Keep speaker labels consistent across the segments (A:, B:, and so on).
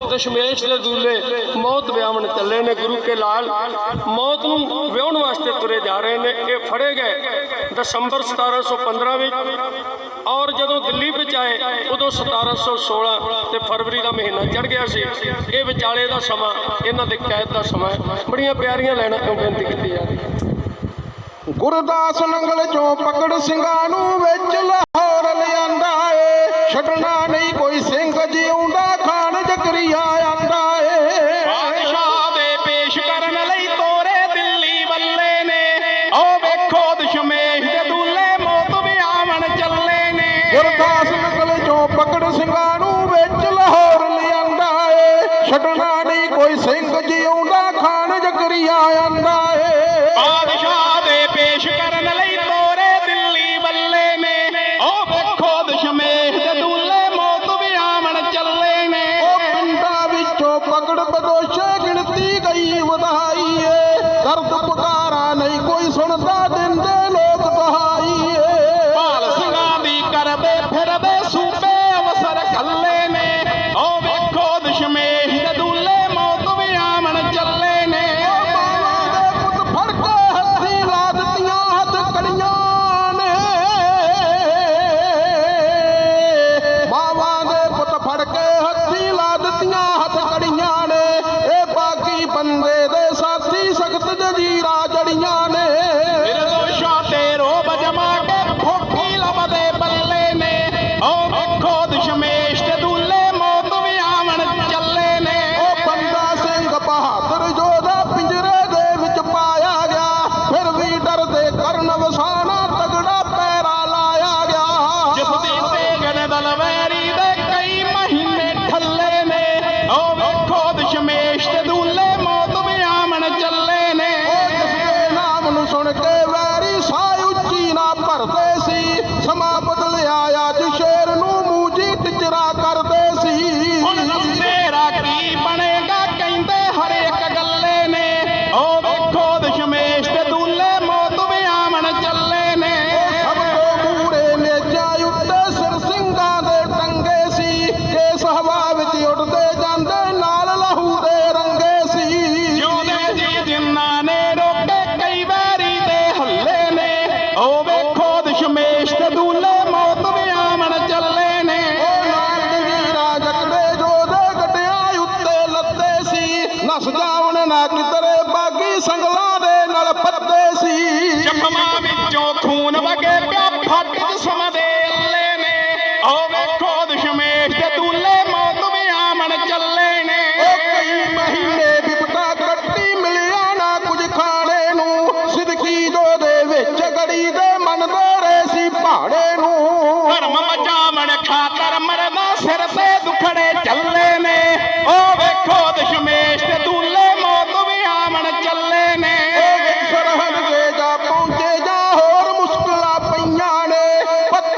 A: ਦਸ਼ਮੇਸ਼ ਦੇ ਦੂਲੇ ਮੌਤ ਵਿਆਹਣ ਚੱਲੇ ਨੇ ਗੁਰੂ ਕੇ ਲਾਲ। ਮੌਤ ਨੂੰ ਵਿਆਹਣ ਵਾਸਤੇ ਤੁਰੇ ਜਾ ਰਹੇ ਨੇ। ਇਹ ਫੜੇ ਗਏ ਦਸੰਬਰ 1715 ਵਿੱਚ। ਔਰ ਜਦੋਂ ਦਿੱਲੀ ਵਿੱਚ ਆਏ, ਉਦੋਂ 1716 ਤੇ ਫਰਵਰੀ ਦਾ ਮਹੀਨਾ ਚੜ ਗਿਆ ਸੀ। ਇਹ ਵਿਚਾਲੇ ਦਾ ਸਮਾਂ, ਇਹਨਾਂ ਦੇ ਕੈਦ ਦਾ ਸਮਾਂ। ਬੜੀਆਂ ਪਿਆਰੀਆਂ ਲੈਣਾ ਕਿਉਂ ਬੇਨਤੀ ਕੀਤੀ ਜਾ ਰਹੀ
B: ਗੁਰਦਾਸ ਨੰਗਲ ਚੋਂ ਪਕੜ ਸਿੰਘਾਂ ਨੂੰ ਵਿੱਚ ਲਾਹੌਰ ਲਿਆਂਦਾ ਏ। ਛੱਡਣਾ ਨਹੀਂ ਕੋਈ ਸਿੰਘ ਜਿਉਂਦਾ ਸਿੰਘਾਂ ਨੂੰ ਵਿੱਚ ਲਾਹੌਰ ਲਿਆਂਦਾ ਏ। ਛੱਡਣਾ ਨਹੀਂ ਕੋਈ ਸਿੰਘ ਜਿਉਂਦਾ ਖਾਨ ਜਕਰੀਆ ਆਂਦਾ ਏ।
C: ਬਾਦਸ਼ਾਹ ਦੇ ਪੇਸ਼ ਕਰਨ ਲਈ ਤੋਰੇ ਦਿੱਲੀ ਵੱਲੇ ਨੇ। ਉਹ ਵੇਖੋ ਦਸ਼ਮੇਸ਼ ਦੇ ਦੂਲੇ ਮੌਤ ਵਿਆਵਣ ਚੱਲੇ ਨੇ।
B: ਉਹ ਪਿੰਡਾਂ ਵਿੱਚੋਂ ਪਕੜ ਬਦੋਸ਼ੇ ਗਿਣਤੀ ਗਈ ਵਧਾਈ ਏ। ਦਰਦ ਪੁਕਾਰਾ ਨਹੀਂ ਕੋਈ ਸੁਣਦਾ ਦਿੰਦੇ ਲੋਕ ਦਹਾਈ ਏ।
C: ਭਾਲ ਸਿੰਘਾਂ ਦੀ ਕਰਦੇ ਫਿਰਦੇ
B: ਸੰਗਲਾਂ ਦੇ ਨਾਲ ਫੱਦੇ ਸੀ।
C: ਜ਼ਖਮਾਂ ਵਿੱਚੋਂ ਖੂਨ ਵਗੇ ਪਿਆ ਫੱਟ ਜਿਸਮ ਦੇ ਅੱਲੇ ਨੇ। ਉਹ ਵੇਖੋ ਦਸ਼ਮੇਸ਼ ਤੇ ਦੂਲੇ ਮੌਤ ਵਿਆਵਣ ਚੱਲੇ ਨੇ।
B: ਉਹ ਕਈ ਮਹੀਨੇ ਬਿਪਤਾ ਕੱਟੀ ਮਿਲਿਆ ਨਾ ਕੁਝ ਖਾਣੇ ਨੂੰ। ਸਿਦਕੀ ਜੋ ਦੇ ਵਿੱਚ ਗੜੀ ਦੇ ਮੰਨਦੇ ਰਹੇ ਸੀ ਪਹਾੜੇ ਨੂੰ।
C: ਧਰਮ ਬਚਾਵਣ ਖਾਤਰ ਮਰਦਾ ਸਿਰ ਤੇ ਦੁਖੜੇ ਚੱਲੇ ਨੇ।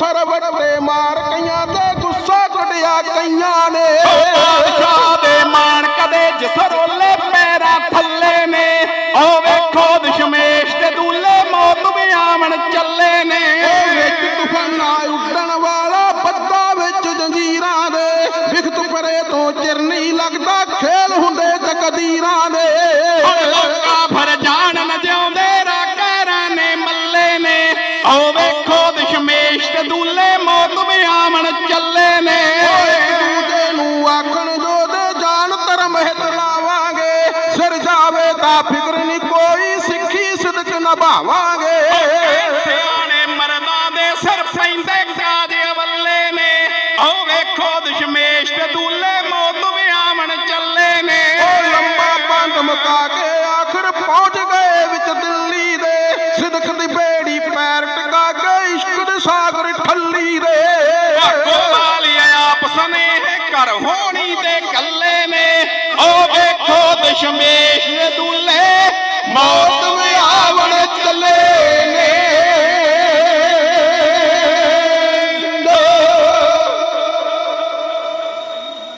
B: ਪੱਥਰ ਵੱਟੇ ਮਾਰ ਕਈਆਂ ਤੇ ਗੁੱਸਾ ਕੱਢਿਆ ਕਈਆਂ ਨੇ।
C: ਬਾਦਸ਼ਾਹ ਦੇ ਮਾਣ ਕਦੇ ਜਿਸ ਰੋਲੇ ਪੈਰਾਂ ਥੱਲੇ ਨੇ। ਉਹ ਵੇਖੋ ਦਸ਼ਮੇਸ਼ ਤੇ ਦੂਲੇ ਮੌਤ ਵਿਆਵਣ ਚੱਲੇ ਨੇ।
B: ਵਿੱਚ ਤੂਫਾਨਾਂ ਉੱਡਣ ਵਾਲਾ ਬੱਦਾ ਵਿੱਚ ਜੰਜੀਰਾਂ ਦੇ ਵਿਖਤ ਪਰੇ ਤੋਂ ਚਿਰ ਨਹੀਂ ਲੱਗਦਾ ਖੇਲ ਹੁੰਦੇ ਤਕਦੀਰਾਂ ਦੇ
C: ਹੁਣ ਲੋਕਾਂ ਭਰ ਜਾਣ ਤਾਂ
B: ਫਿਕਰ ਨਹੀਂ ਕੋਈ ਸਿੱਖੀ ਸਿਦਕ ਨਿਭਾਵਾਂਗੇ
C: ਸਿਆਣੇ ਮਰਦਾਂ ਦੇ ਸਿਰ ਪੈਂਦੇ ਕਾਜ ਵੱਲੇ ਨੇ। ਉਹ ਵੇਖੋ ਦਸ਼ਮੇਸ਼ ਤੇ ਦੂਲੇ ਮੌਤ ਵਿਆਵਣ ਚੱਲੇ ਨੇ।
B: ਉਹ ਲੰਬਾ ਮੁਕਾ ਕੇ ਆਖਰ ਪਹੁੰਚ ਗਏ
C: রেশমে তুলে মৌসুমে